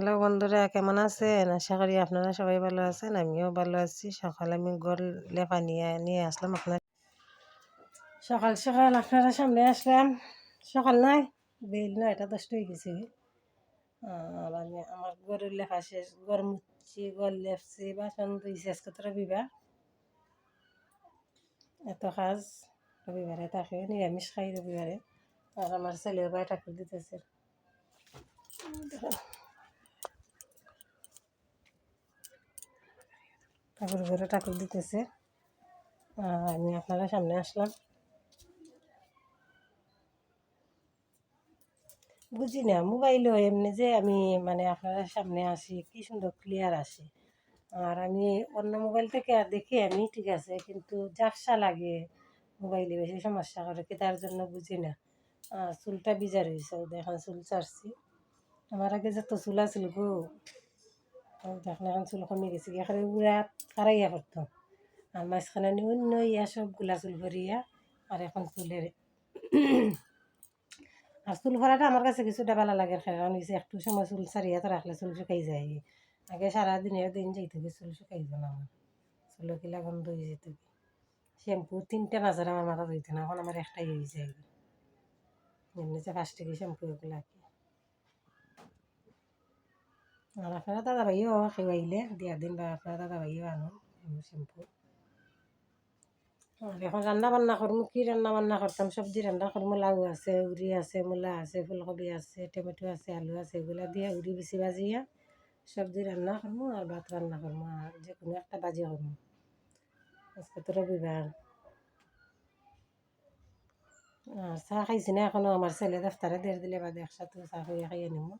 Hello বন্ধুরা, কেমন আছেন? আশা করি আপনারা সবাই ভালো আছেন, আমিও ভালো আছি। সকালে আমি গড় লেপা নিয়ে নিয়ে আসলাম আপনার সকাল সকাল আপনারা সামনে আসলাম। সকাল নাই বেল না এটা দশটা হয়ে গেছে। আমার গরুর লেখা শেষ গড় মুচ্ছি গড় লেপছি, বাসন ধুইছি আজকে তো রবিবার। এত কাজ, রবিবারে থাকে নিরামিষ খাই রবিবারে। আর আমার ছেলেও ভাই ঠাকুর দিতেছে। ঠাকুর ঘরে ঠাকুর দিতেছে। আমি আপনারা সামনে আসলাম। বুঝি না, মোবাইলও এমনি যে আমি মানে আপনারা সামনে আসি, কি সুন্দর ক্লিয়ার আসে। আর আমি অন্য মোবাইল থেকে আর দেখি আমি, ঠিক আছে, কিন্তু জাফসা লাগে মোবাইলে বেশি সমস্যা করে কি তার জন্য বুঝি না। চুলটা বিজার হয়েছে দেখেন চুল চারছি আমার আগে যত চুল আছিল গো দেখেন এখন চুল কমে গেছে এখানে উড়া কারাইয়া করতো আর মাঝখানে অন্য ইয়া সবগুলা চুল ভরিয়া, আর এখন চুলের আর চুল ভরাটা আমার কাছে কিছুটা ভালো লাগে, কারণ হয়েছে একটু সময় চুল সারিয়া তো রাখলে চুল শুকাই যায়। আগে সারাদিনের দিন যাইতে হবে চুল শুকাই না আমার। চুল কিলা গন্ধ হয়ে যেত শ্যাম্পু তিনটা বাজার আমার মাথা ধুইতে না, এখন আমার একটাই হয়ে যায়। এমনি যে ফার্স্ট শ্যাম্পু এগুলা আর আপনারা দাদা ভাইও খেয়ে দিয়া দিন বা আপনারা দাদা ভাইও আনো শ্যাম্পু আর এখন রান্না বান্না করব কি রান্না বান্না করতাম সবজি রান্না করব লাউ আছে উড়ি আছে মূলা আছে ফুলকপি আছে টমেটো আছে আলু আছে এগুলা দিয়ে উড়ি বেশি বাজিয়া সবজি রান্না করব আর ভাত রান্না করব আর যে কোনো একটা বাজি করব আজকে তো রবিবার আর চাহ খাইছি না এখনও আমার ছেলে দফতারে দিয়ে দিলে বাদে একসাথে চাহ খাইয়া খাইয়া নিব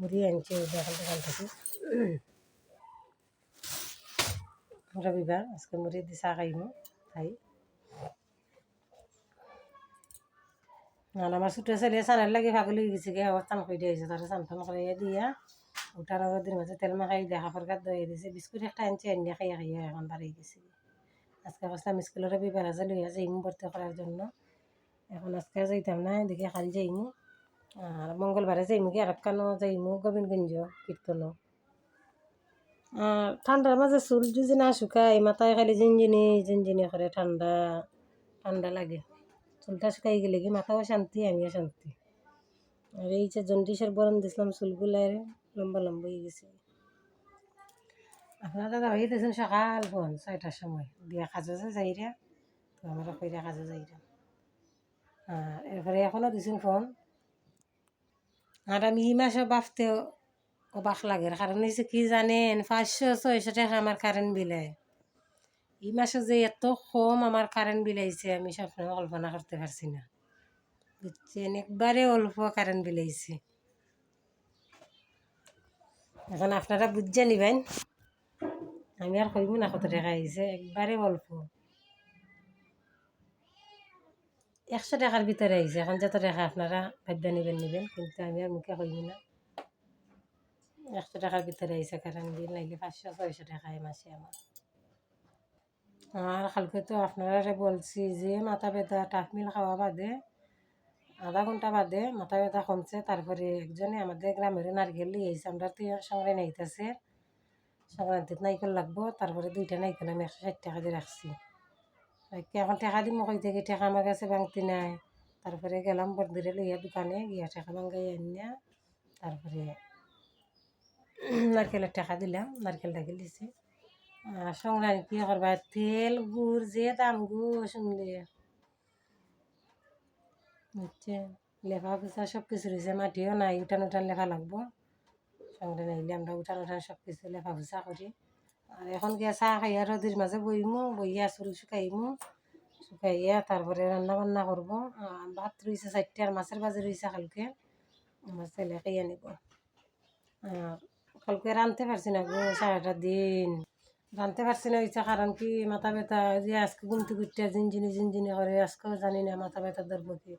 মুড়ি আনছে এখন দোকান থেকে। রবিবার আজকে মুড়ি দিয়ে চাহ খাইব, খাই। আর আমার ছোটো ছেলে চানের লাগে পাগল হয়ে গেছে গিয়ে আবার চান করে দিয়েছে তারা চান টান করে দিয়া। ওটার দিন মাঝে তেল মাখাই দেখা ফরকাত দই দিছে, বিস্কুট একটা আনছে এনে খাইয়া খাইয়া, এখন বাড়ি গেছে। আজকে বসলাম স্কুলের রবিবার আছে লইয়া যাইমু ভর্তি করার জন্য। এখন আজকে যাইতাম না, দেখে কাল যাইমু আর মঙ্গলবারে যাইমু কি? আরকানো যাইমু গোবিন্দগঞ্জ কীর্তন আর ঠান্ডার মাঝে চুল যদি না শুকায়, মাথায় খালি জিনজিনি জিনজিনি করে ঠান্ডা ঠান্ডা লাগে। চুলটা শুকাই গেলে কি মাথাও শান্তি, আমিও শান্তি। আর এই যে জন্ডিসের বরণ দিছিলাম চুলগুলার লম্বা লম্বা হয়ে গেছে। আপনার দাদা ভাই দিয়েছেন সকাল ফোন ছয়টার সময়। বিয়া কাজে যাইরা তো আমরা কইরা কাজে যাইরা আর এরপরে এখনও দিছেন ফোন। আর আমি ই মাসে বাফতে অবাক লাগে কারণ হচ্ছে কি জানেন? পাঁচশো ছয়শো টাকা আমার কারেন্ট বিলে এই মাসে যে এত কম আমার কারেন্ট বিল আইছে, আমি স্বপ্ন কল্পনা করতে পারছি না। বুঝছেন? একবারে অল্প কারেন্ট বিল আইছে। এখন আপনারা বুঝছে নিবেন আমি আর কইব না কত টাকা আইছে, একবারে অল্প। একশো টাকার ভিতরে আইছে, এখন যত টাকা আপনারা ভাববা নিবেন নিবেন, কিন্তু আমি আর মুখে কইব না। একশো টাকার ভিতরে আইসে কারণ বিল নাইলে পাঁচশো, ছয়শো টাকায় মাসে আমার। আর কালকে তো আপনারা বলছি যে, মাথা ব্যথা টাকমিল খাওয়া বাদে, আধা ঘণ্টা বাদে মাথা ব্যথা কমছে, তারপরে একজনে আমাদের গ্রামের নারকেল লিয়ে আইসে আমরা তো সঙ্গে নাইতেছে সংক্রান্তিত নাইকেল লাগবো, তারপরে দুইটা নাইকেল আমি একশো ষাট টাকা দিয়ে রাখছি। এখন টাকা দিম কই থেকে টাকা আমার কাছে বাংতি নাই। তারপরে গেলাম বর্দিরে লইয়া দোকানে, গিয়া টাকা বাঙ্গাই আনিয়া তারপরে নারকেলের টাকা দিলাম, নারকেল টাকেল দিছে। আর সংগ্রামী কি করবা, তেল, গুড় যে দাম গু শুনলে বুঝছে? লেখা পোছা সব কিছু রয়েছে মাটিও নাই, উঠান উঠান লেখা লাগবো। সঙ্গে নাইলে আমরা উঠান উঠান সব কিছু লেখা পোছা করি। আর এখন গিয়া চাহ খাইয়া রোদির মাঝে বইমু বইয়া চুল শুকাইমু। শুকাইয়া তারপরে রান্না বান্না করব ভাত রয়েছে চারটে আর মাছের বাজে রয়েছে কালকে। আমার ছেলে খাইয়া নিব আর কালকে রাঁধতে পারছি না গো সারাটা দিন। রাঁধতে পারছি না হয়েছে কারণ কি মাথা ব্যথা যে আজকে গুমতি গুটতে জিনজিনি জিনজিনি করে আজকেও জানি না মাথা ব্যথা ধরবো কি।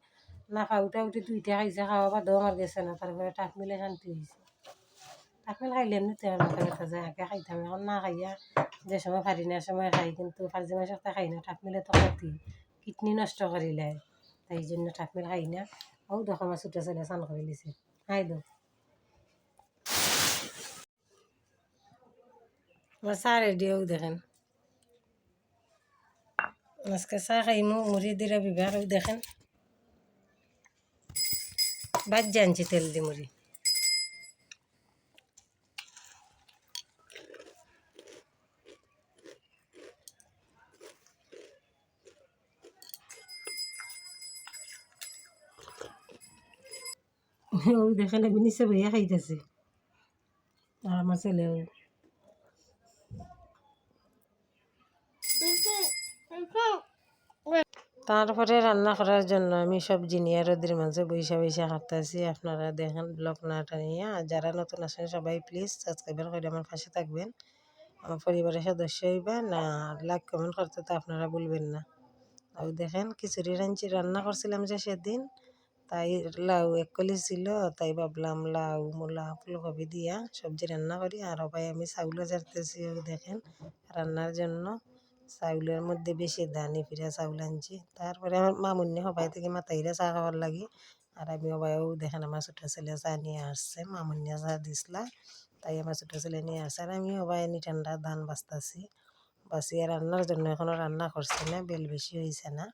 নাফা উঠা উঠি দুইটা খাইছে খাওয়া বা দম গেছে না তারপরে টাক মিলে শান্তি হয়েছে মিল খাইলে এমনিতে মাথা ব্যথা যায়, আগে খাইতাম এখন না খাইয়া যে সময় ফারি না সময় খাই কিন্তু ফার্জি মাসে খাই না টাক মিলে তো ক্ষতি, কিডনি নষ্ট করিলে তাই জন্য টাক মিল খাই না ও দেখো আমার ছোটো ছেলে চান করে দিছে খাই দো। আমার চা দেখেন। আজকে চা খাইমু মুড়ি দিরা ওই দেখেন। বাদ জানছি তেল দি মুড়ি। দেখেন আমি নিচে বইয়া খাইতেছি। আর আমার ছেলেও তারপরে রান্না করার জন্য আমি সব নিয়ে রোদের মাঝে বৈশা বৈশা হাঁটতেছি। আপনারা দেখেন ব্লক না টানিয়ে আর যারা নতুন আছেন সবাই প্লিজ সাবস্ক্রাইবার করে আমার পাশে থাকবেন। আমার পরিবারের সদস্য হইবেন না লাইক কমেন্ট করতে তো আপনারা বলবেন না। আর দেখেন খিচুড়ি রাঞ্চি রান্না করছিলাম যে সেদিন। তাই লাউ এক কলি ছিল, তাই ভাবলাম লাউ, মূলা, ফুলকপি দিয়া সবজি রান্না করি। আর ভাই আমি চাউলও জারতেছি দেখেন রান্নার জন্য। চাউলের মধ্যে বেশি দানি ফিরা চাউল আনছি। তারপরে আমার মামুন্নি সবাই থেকে মাতাইরা চা খাওয়ার লাগি। আর আমি সবাইও দেখেন আমার ছোটো ছেলে চা নিয়ে আসছে মামুন্নিয়া চা দিছিলা তাই আমার ছোটো ছেলে নিয়ে আসছে। আর আমি সবাই এনি ঠান্ডা ধান বাঁচতাছি। বাঁচিয়ে রান্নার জন্য এখনও রান্না করছে না, বেল বেশি হয়েছে না।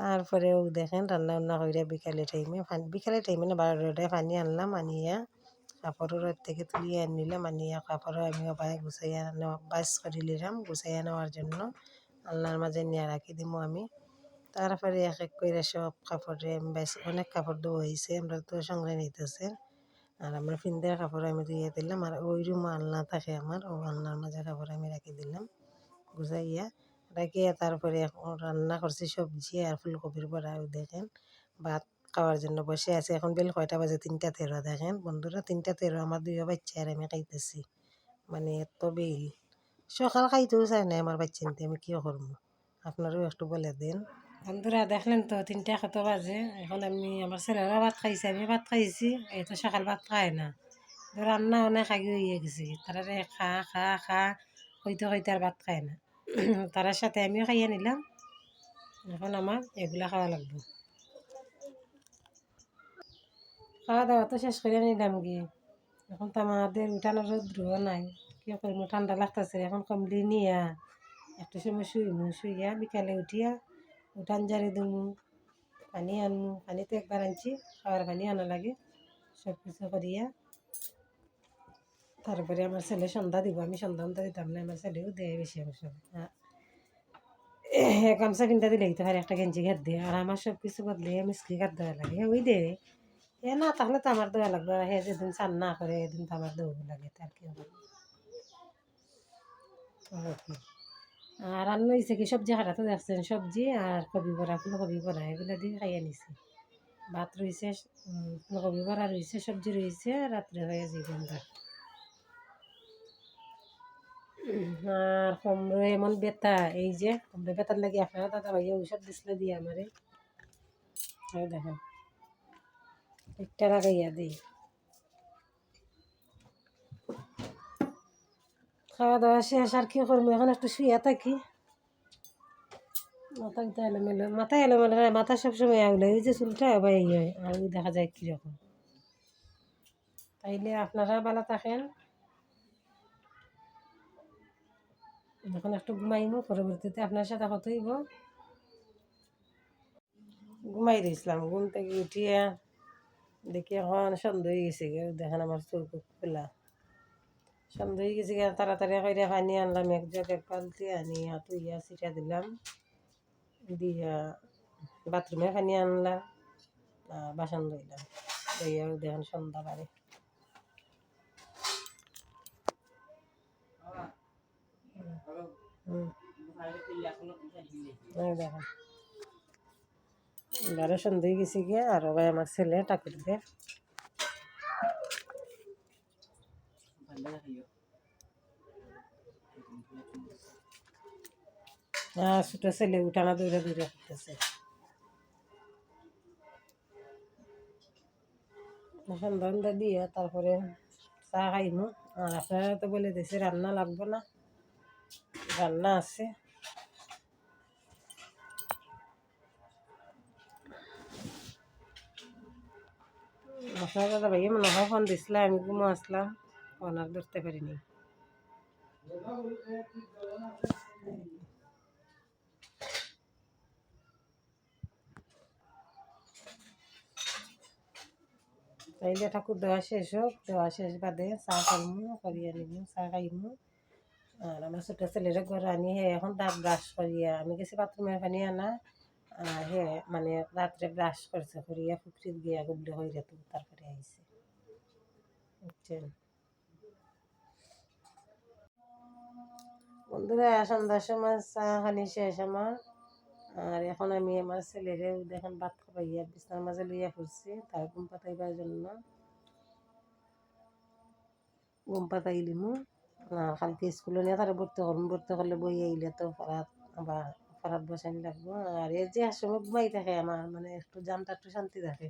তারপরেও দেখেন রান্না বান্না করে বিকালে টাইমে বিকালে টাইমে না বারোটায় পানি আনলাম, আনিয়া কাপড়ের থেকে তুলিয়ে আনিলাম আনিয়া কাপড়ও আমি সবাই গুছাইয়া নেওয়া বাস করে নিলাম, গুছাইয়া নেওয়ার জন্য আলনার মাঝে নিয়ে রাখি দিব আমি। তারপরে এক এক করে সব কাপড়ে বাইস অনেক কাপড় দেওয়া হয়েছে আমরা তো সঙ্গে নিতেছে। আর আমরা ফিন্দের কাপড় আমি দিয়ে দিলাম, আর ওই রুম আলনা থাকে আমার, ও আলনার মাঝে কাপড় আমি রাখি দিলাম, গুছাইয়া রাখিয়া তারপরে এখন রান্না করছি সবজি আর ফুলকপির বড়া দেখেন। ভাত খাওয়ার জন্য বসে আছি। এখন বেল কয়টা বাজে? তিনটা তেরো, দেখেন। বন্ধুরা, তিনটা তেরো, আমার দুইও বাচ্চা আর আমি খাইতেছি। মানে এত বেল। সকাল খাইতেও চায় না আমার বাচ্চা নিতে আমি কী করব? আপনারাও একটু বলে দেন। বন্ধুরা, দেখলেন তো, তিনটা কত বাজে? এখন আমি আমার ছেলেরা ভাত খাইছে, আমি ভাত খাইছি। এই তো সকাল ভাত খায় না। রান্না অনেক আগে হয়ে গেছে। তারা খা খা খা হইতে হইতে আর ভাত খায় না। তারার সাথে আমিও খাইয়ে নিলাম। এখন আমার এগুলা খাওয়া লাগবে। খাওয়া দাওয়া তো শেষ করে নিলাম গিয়ে এখন তো আমাদের উঠানোর রৌদ্র নাই। কি করব ঠান্ডা লাগতেছে এখন কমলি নিয়া একটু সময় শুইমু। শুইয়া বিকালে উঠিয়া উঠান জারি দিমু, পানি আনমু। পানি তো একবার আনছি। খাওয়ার পানি আনা লাগে। সব কিছু করিয়া তারপরে আমার ছেলে সন্ধ্যা দিব, আমি সন্ধ্যা অন্তা দিতাম না, আমার ছেলেও দেয় বেশি অংশ গামছা কিনতে দিলে তো হয় একটা গেঞ্জি ঘাত দিয়ে, আর আমার সব কিছু বদলে মিস্কি ঘাত দেওয়া লাগে হ্যাঁ ওই দে। এ না, তাহলে তো আমার দেওয়া লাগবে হে যেদিন চান না করে, এদিন তো আমার দেওয়া লাগে তার কি হবে? আর রান্না হয়েছে কি, সবজি কাটা তো দেখছেন, সবজি আর কবি বড়া, ফুলকপি বড়া, এগুলো দিয়ে খাইয়ে নিছি। ভাত রয়েছে ফুলকপি বড়া রয়েছে সবজি রয়েছে রাত্রে হয়ে আমরা। আর কমরে এমন বেতা এই যে কমরে বেতার লাগে আপনারা দাদা ভাইয়া ঔষধ দিছিল দিয়ে আমারে। এই দেখেন, একটা লাগাইয়া দিই। খাওয়া দাওয়া শেষ, আর কি করব? এখন একটু শুয়ে থাকি। মাথা এলোমেলো মাথা এলোমেলো না, মাথা সবসময় আউলে। ওই যে চুলটা আবার এই হয় আর দেখা যায় কীরকম। তাইলে আপনারা ভালো থাকেন। এখন একটু ঘুমাইব পরবর্তীতে আপনার সাথে কত হইব। ঘুমাই দিয়েছিলাম ঘুম থেকে উঠিয়ে দেখি এখন সন্ধ্যা হয়ে গেছে দেখেন আমার চোখ খোলা। সন্ধ্যা হয়ে গেছে গে, তাড়াতাড়ি করে পানি আনলাম, এক জগ, এক বালতি আনি হাত ইয়া ছিটা দিলাম, দিয়া বাথরুমে পানি আনলাম বাসন ধুইলাম দেখেন সন্ধ্যা বাড়ে এবারে সন্ধ্যে গেছি গিয়ে আর ভাই আমার ছেলে টাকুর দে হ্যাঁ ছোট ছেলে উঠানা দৌড়ে দৌড়ে করতেছে। সন্ধ্যা দিয়ে তারপরে চা খাইমু। আর আপনারা তো বলে দিয়েছে রান্না লাগবে না। রান্না আছে আপনার দাদা ভাই মনে হয় ফোন দিছিলাম আমি ঘুমো আসলাম ফোন আর ধরতে পারিনি তাইলে ঠাকুর দেওয়া শেষ হোক দেওয়া শেষ বাদে চা খাইমু করিয়া নিমু চা খাইমু আর আমার ছোটো ছেলেরা ঘরে আনি হে এখন দাঁত ব্রাশ করিয়া, আমি গেছি বাথরুমে পানি আনা, আর হে মানে রাত্রে ব্রাশ করছে, করিয়া পুকুরিত গিয়া গুবলে হইয়া তো তারপরে আইছে। বুঝছেন? বন্ধুরা, সন্ধ্যার সময় চা খানি শেষ আমার। আর এখন আমি আমার ছেলেরে দেখেন ভাত খাবাইয়া বিছনার মাঝে লইয়া পড়ছি, তার ঘুম পাতাইবার জন্য। ঘুম পাতাই দিমু কালকে স্কুলে নিয়ে তারা ভর্তি করুন ভর্তি করলে বই আইলে তো পড়াত আবার পড়াত বসানি লাগবো। আর এই যে সময় ঘুমাই থাকে আমার মানে একটু জানটা একটু শান্তি থাকে।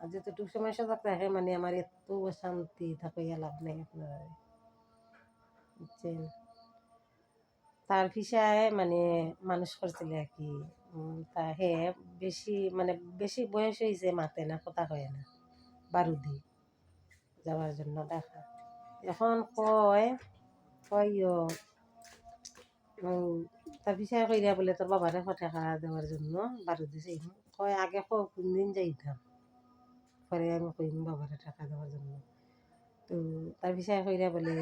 আর যতটুকু সময় সজাগ থাকে মানে আমার এত শান্তি থাকে লাভ নেই আপনার। বুঝছেন? তার ফিসায় মানে মানুষ করছিল আর কি। তা হে, বেশি মানে বেশি বয়স হয়েছে মাতে না, কথা কয় না। বারুদি যাওয়ার জন্য দেখা। এখন কয় কয়? তার ফিসায় কইরা বলে তোর বাবারে ফটেকা দেওয়ার জন্য বারুদি চাই কয়, আগে কো কোনদিন যাইতাম পরে আমি কইম বাবারে টাকা দেওয়ার জন্য। তো তার ফিসায় কইরা বলে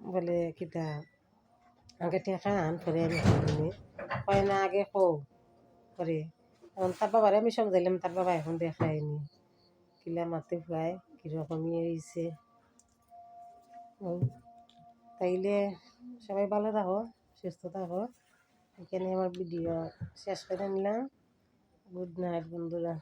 বলে, কিতা, আগে টেকা আন পরে আমি কয়, না, আগে কও। পরে এখন তার বাবারে আমি সমজাইলাম তার বাবা এখন দেখায়নি কিলা মাতে প্রায় কীরকমই হয়েছে তাইলে সবাই ভালো থাকো, সুস্থ থাকো। এখানে আমার ভিডিও শেষ করে নিলাম। গুড নাইট, বন্ধুরা।